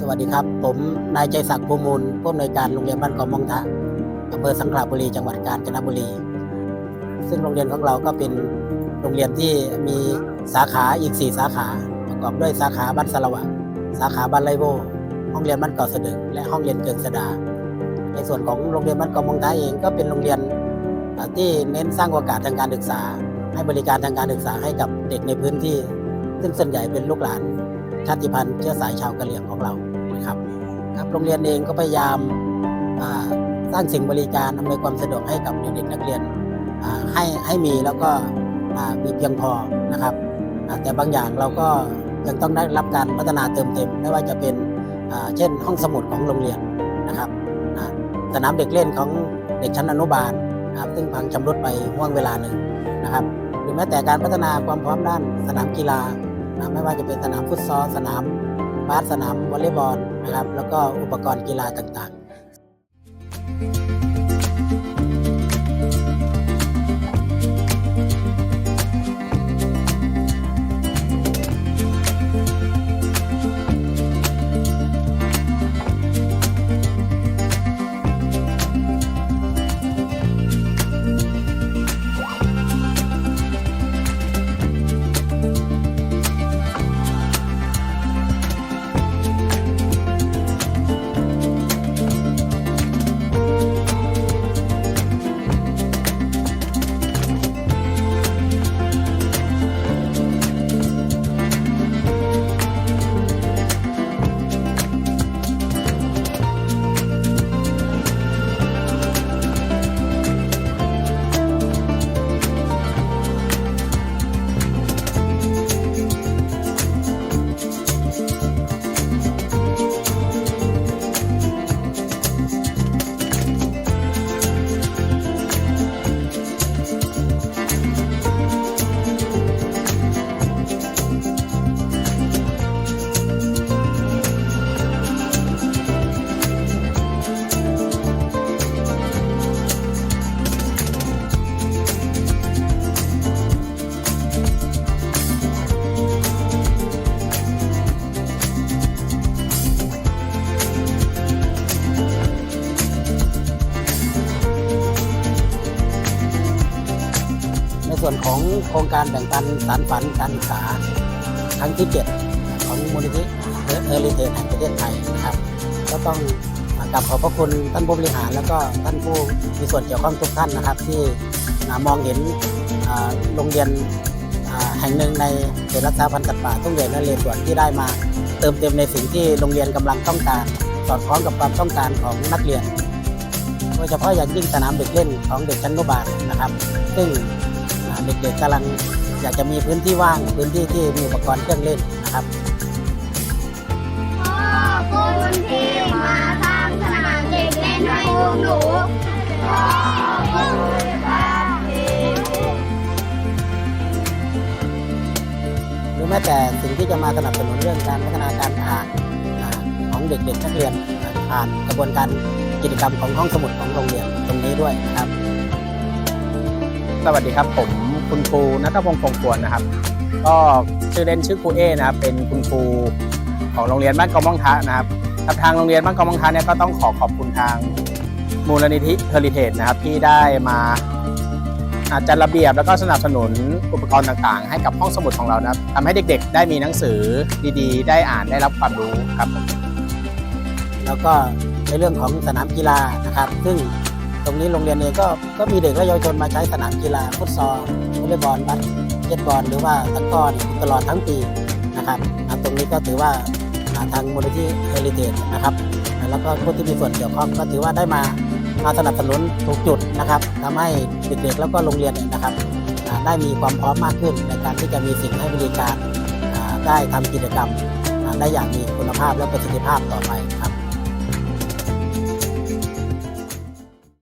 สวัสดีครับ ผมนายใจศักดิ์ภูมูลผู้อำนวยการโรงเรียนบ้านเกาะมองทะอำเภอสังขละบุรีจังหวัดกาญจนบุรี ซึ่งโรงเรียนของเราก็เป็นโรงเรียนที่มีสาขาอีก 4 สาขาประกอบด้วยสาขาบ้านสละวะ สาขาบ้านไรโบห้องเรียนบ้านเกาะเสดึงและห้องเรียนเกิงสดา ในส่วนของโรงเรียนบ้านเกาะมองทะเองก็เป็นโรงเรียนที่เน้นสร้างโอกาสทางการศึกษา ให้บริการทางการศึกษาให้กับเด็กในพื้นที่ ซึ่งส่วนใหญ่เป็นลูกหลาน ชาติพันธุ์เชื้อสายชาวกะเหรี่ยงของเรานะครับครับโรงเรียนเองก็พยายามสร้างสิ่งบริการอำนวยความสะดวกให้กับเด็กนักเรียนให้ให้มีแล้วก็มีเพียงพอนะครับ แต่บางอย่างเราก็ยังต้องได้รับการพัฒนาเติมเต็ม ไม่ว่าจะเป็นเช่นห้องสมุดของโรงเรียนนะครับสนามเด็กเล่นของเด็กชั้นอนุบาลนะครับซึ่งพังชำรุดไปห่วงเวลาหนึ่งนะครับหรือแม้แต่การพัฒนาความพร้อมด้านสนามกีฬา นะไม่ว่าจะเป็นสนามฟุตซอลสนามบาสสนามวอลเลย์บอลนะครับแล้วก็อุปกรณ์กีฬาต่างๆ วนของโครงการแบ่งปันสารฝันการศึกษาครั้งที่ 7 ของมูลนิธิเฮลิเทแห่งประเทศไทยนะครับ ก็ต้องกลับขอบพระคุณท่านผู้บริหาร แล้วก็ท่านผู้มีส่วนเกี่ยวข้องทุกท่านนะครับ ที่มองเห็นโรงเรียนแห่งหนึ่งในเขตรักษาพันธุ์สัตว์ป่าทุ่งใหญ่นเรศวรที่ได้มา เติมเต็มในสิ่งที่โรงเรียนกำลังต้องการ สอดคล้องกับความต้องการของนักเรียน โดยเฉพาะอย่างยิ่งสนามเด็กเล่นของเด็กชั้นอนุบาลนะครับ ซึ่ง เด็กๆกำลังอยากจะมีพื้นที่ว่าง พื้นที่ที่มีอุปกรณ์เครื่องเล่นนะครับขอบคุณที่มาทำสนามเด็กเล่นให้พวกหนูขอบคุณครับหรือแม้แต่สิ่งที่จะมาสนับสนุนเรื่องการพัฒนาการอ่านของเด็กๆนักเรียนผ่านกระบวนการกิจกรรมของห้องสมุดของโรงเรียนตรงนี้ด้วยนะครับ สวัสดีครับ ผมคุณครูนัทพงศ์คงควรนะครับ ก็ชื่อเล่นชื่อครูเอนะครับ เป็นคุณครูของโรงเรียนบ้านกอมองทะนะครับกับทางโรงเรียนบ้านกอมองทะเนี่ยก็ต้องขอขอบคุณทางมูลนิธิเฮลิเทจนะครับที่ได้มาอาจัดระเบียบแล้วก็สนับสนุนอุปกรณ์ต่างๆ ให้กับห้องสมุดของเรานะครับทำให้เด็กๆ ได้มีหนังสือดีๆ ได้อ่านได้รับความรู้ครับ แล้วก็ในเรื่องของสนามกีฬานะครับ ซึ่ง รงนี้โรงเรียนเองก็ก็มีเด็กและเยาวชนมาใช้สนามกีฬาฟุตซอลวอลเลย์บอลบาสเกตบอลหรือว่าตะกร้อนตลอดทั้งปีนะครับตรงนี้ก็ถือว่าทางมูลนิธิเฮลิเทจนะครับแล้วก็ผู้ที่มีส่วนเกี่ยวข้องก็ถือว่าได้มามาสนับสนุนถูกจุดนะครับทำให้เด็กๆแล้วก็โรงเรียนนะครับได้มีความพร้อมมากขึ้นในการที่จะมีสิ่งให้บริการได้ทำกิจกรรมได้อย่างมีคุณภาพและประสิทธิภาพต่อไปครับ